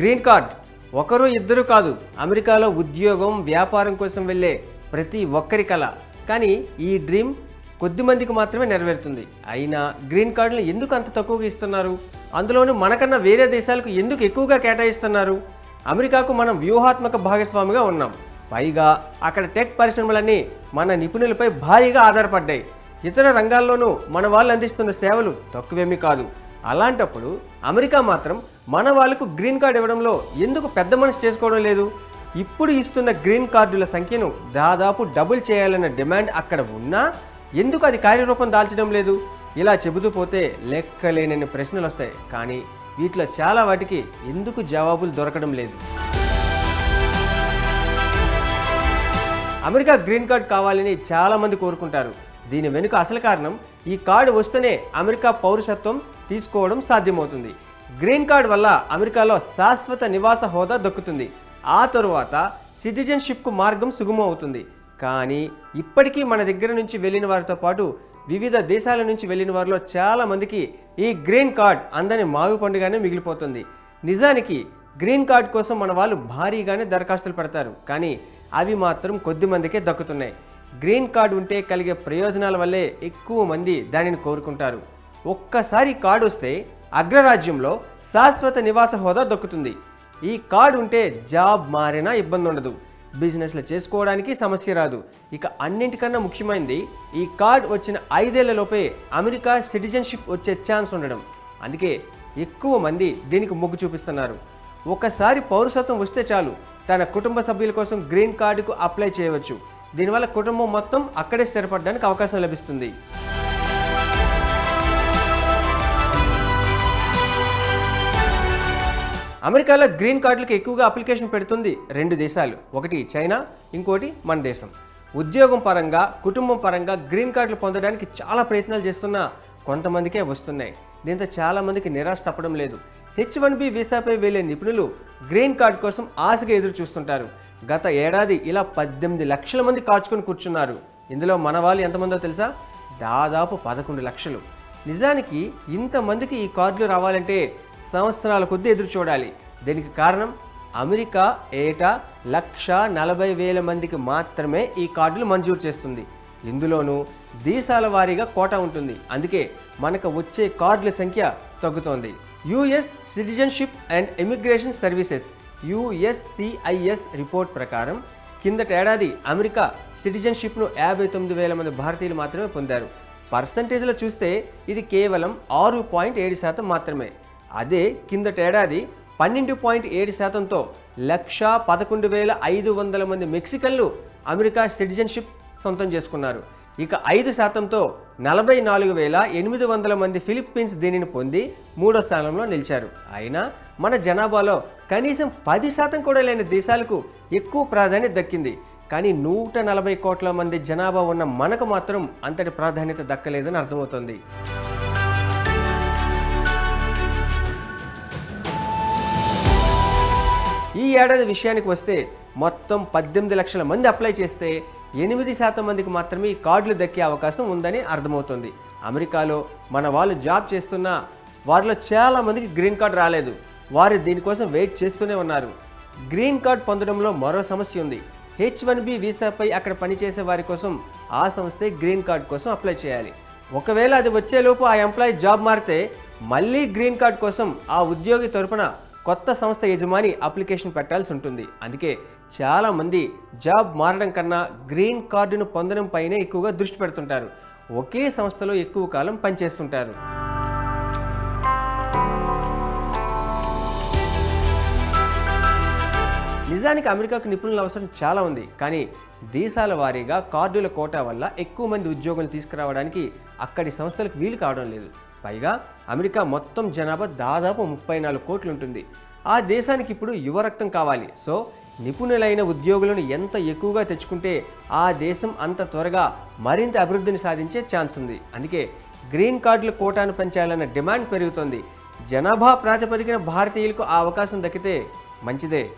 Green card ఒకరు ఇద్దరు కాదు. అమెరికాలో ఉద్యోగం వ్యాపారం కోసం వెళ్ళే ప్రతి ఒక్కరి కల. కానీ ఈ డ్రీమ్ కొద్ది మందికి మాత్రమే నెరవేరుతుంది. అయినా గ్రీన్ కార్డులు ఎందుకు అంత తక్కువగా ఇస్తున్నారు? అందులోనూ మనకన్నా వేరే దేశాలకు ఎందుకు ఎక్కువగా కేటాయిస్తున్నారు? అమెరికాకు మనం వ్యూహాత్మక భాగస్వామిగా ఉన్నాం. పైగా అక్కడ టెక్ పరిశ్రమలన్నీ మన నిపుణులపై భారీగా ఆధారపడ్డాయి. ఇతర రంగాల్లోనూ మన వాళ్ళు అందిస్తున్న సేవలు తక్కువేమీ కాదు. అలాంటప్పుడు అమెరికా మాత్రం మన వాళ్ళకు గ్రీన్ కార్డ్ ఇవ్వడంలో ఎందుకు పెద్ద మనసు చేసుకోవడం లేదు? ఇప్పుడు ఇస్తున్న గ్రీన్ కార్డుల సంఖ్యను దాదాపు డబుల్ చేయాలన్న డిమాండ్ అక్కడ ఉన్నా ఎందుకు అది కార్యరూపం దాల్చడం లేదు? ఇలా చెబుతూ పోతే లెక్కలేనన్ని ప్రశ్నలు వస్తాయి. కానీ వీటిలో చాలా వాటికి ఎందుకు జవాబులు దొరకడం లేదు? అమెరికా గ్రీన్ కార్డ్ కావాలని చాలామంది కోరుకుంటారు. దీని వెనుక అసలు కారణం ఈ కార్డు వస్తేనే అమెరికా పౌరసత్వం తీసుకోవడం సాధ్యమవుతుంది. గ్రీన్ కార్డ్ వల్ల అమెరికాలో శాశ్వత నివాస హోదా దక్కుతుంది. ఆ తరువాత సిటిజన్షిప్కు మార్గం సుగమం అవుతుంది. కానీ ఇప్పటికీ మన దగ్గర నుంచి వెళ్ళిన వారితో పాటు వివిధ దేశాల నుంచి వెళ్ళిన వారిలో చాలా మందికి ఈ గ్రీన్ కార్డ్ అందని మావి పండుగానే మిగిలిపోతుంది. నిజానికి గ్రీన్ కార్డ్ కోసం మన వాళ్ళు భారీగానే దరఖాస్తులు పెడతారు. కానీ అవి మాత్రం కొద్ది మందికే దక్కుతున్నాయి. గ్రీన్ కార్డ్ ఉంటే కలిగే ప్రయోజనాల వల్లే ఎక్కువ మంది దానిని కోరుకుంటారు. ఒక్కసారి కార్డు వస్తే అగ్రరాజ్యంలో శాశ్వత నివాస హోదా దక్కుతుంది. ఈ కార్డు ఉంటే జాబ్ మారినా ఇబ్బంది ఉండదు. బిజినెస్లు చేసుకోవడానికి సమస్య రాదు. ఇక అన్నింటికన్నా ముఖ్యమైనది ఈ కార్డ్ వచ్చిన ఐదేళ్ళలోపే అమెరికా సిటిజన్షిప్ వచ్చే ఛాన్స్ ఉండడం. అందుకే ఎక్కువ మంది దీనికి మొగ్గు చూపిస్తున్నారు. ఒకసారి పౌరసత్వం వస్తే చాలు. తన కుటుంబ సభ్యుల కోసం గ్రీన్ కార్డుకు అప్లై చేయవచ్చు. దీనివల్ల కుటుంబం మొత్తం అక్కడే స్థిరపడడానికి అవకాశం లభిస్తుంది. అమెరికాలో గ్రీన్ కార్డులకు ఎక్కువగా అప్లికేషన్ పెడుతుంది రెండు దేశాలు. ఒకటి చైనా ఇంకోటి మన దేశం. ఉద్యోగం పరంగా కుటుంబం పరంగా గ్రీన్ కార్డులు పొందడానికి చాలా ప్రయత్నాలు చేస్తున్నా కొంతమందికే వస్తున్నాయి. దీంతో చాలామందికి నిరాశ తప్పడం లేదు. హెచ్ వన్ బి వీసాపై వెళ్ళే నిపుణులు గ్రీన్ కార్డ్ కోసం ఆశగా ఎదురు చూస్తుంటారు. గత ఏడాది ఇలా పద్దెనిమిది లక్షల మంది కాచుకొని కూర్చున్నారు. ఇందులో మన వాళ్ళు ఎంతమందో తెలుసా? దాదాపు పదకొండు లక్షలు. నిజానికి ఇంతమందికి ఈ కార్డులు రావాలంటే సంవత్సరాల కొద్దీ ఎదురు చూడాలి. దీనికి కారణం అమెరికా ఏటా లక్ష నలభై వేల మందికి మాత్రమే ఈ కార్డులు మంజూరు చేస్తుంది. ఇందులోనూ దేశాల వారీగా కోటా ఉంటుంది. అందుకే మనకు వచ్చే కార్డుల సంఖ్య తగ్గుతోంది. US citizenship and immigration services USCIS report ప్రకారం కిందటేడాది అమెరికా సిటిజన్షిప్ను యాభై తొమ్మిది వేల మంది భారతీయులు మాత్రమే పొందారు. పర్సంటేజ్లో చూస్తే ఇది కేవలం ఆరు పాయింట్ ఏడు శాతం మాత్రమే. అదే కిందటేడాది పన్నెండు పాయింట్ ఏడు శాతంతో లక్ష పదకొండు వేల ఐదు వందల మంది మెక్సికన్లు అమెరికా సిటిజన్షిప్ సొంతం చేసుకున్నారు. ఇక ఐదు శాతంతో నలభై నాలుగు వేల ఎనిమిది వందల మంది ఫిలిప్పీన్స్ దీనిని పొంది మూడో స్థానంలో నిలిచారు. అయినా మన జనాభాలో కనీసం పది శాతం కూడా లేని దేశాలకు ఎక్కువ ప్రాధాన్యత దక్కింది. కానీ నూట నలభై కోట్ల మంది జనాభా ఉన్న మనకు మాత్రం అంతటి ప్రాధాన్యత దక్కలేదని అర్థమవుతోంది. ఈ ఏడాది విషయానికి వస్తే మొత్తం పద్దెనిమిది లక్షల మంది అప్లై చేస్తే ఎనిమిది శాతం మందికి మాత్రమే ఈ కార్డులు దక్కే అవకాశం ఉందని అర్థమవుతుంది. అమెరికాలో మన వాళ్ళు జాబ్ చేస్తున్నా వారిలో చాలా మందికి గ్రీన్ కార్డ్ రాలేదు. వారు దీనికోసం వెయిట్ చేస్తూనే ఉన్నారు. గ్రీన్ కార్డ్ పొందడంలో మరో సమస్య ఉంది. హెచ్ వన్ బి వీసాపై అక్కడ పనిచేసే వారి కోసం ఆ సంస్థే గ్రీన్ కార్డ్ కోసం అప్లై చేయాలి. ఒకవేళ అది వచ్చేలోపు ఆ ఎంప్లాయీ జాబ్ మారితే మళ్ళీ గ్రీన్ కార్డ్ కోసం ఆ ఉద్యోగి తరపున కొత్త సంస్థ యజమాని అప్లికేషన్ పెట్టాల్సి ఉంటుంది. అందుకే చాలామంది జాబ్ మారడం కన్నా గ్రీన్ కార్డును పొందడం పైనే ఎక్కువగా దృష్టి పెడుతుంటారు. ఒకే సంస్థలో ఎక్కువ కాలం పనిచేస్తుంటారు. నిజానికి అమెరికాకు నిపుణుల అవసరం చాలా ఉంది. కానీ దేశాల వారీగా కార్డుల కోటా వల్ల ఎక్కువ మంది ఉద్యోగులు తీసుకురావడానికి అక్కడి సంస్థలకు వీలు కావడం లేదు. పైగా అమెరికా మొత్తం జనాభా దాదాపు ముప్పై నాలుగు కోట్లు ఉంటుంది. ఆ దేశానికి ఇప్పుడు యువ రక్తం కావాలి. సో నిపుణులైన ఉద్యోగులను ఎంత ఎక్కువగా తెచ్చుకుంటే ఆ దేశం అంత త్వరగా మరింత అభివృద్ధిని సాధించే ఛాన్స్ ఉంది. అందుకే గ్రీన్ కార్డుల కోటాను పెంచాలన్న డిమాండ్ పెరుగుతోంది. జనాభా ప్రాతిపదికన భారతీయులకు ఆ అవకాశం దక్కితే మంచిదే.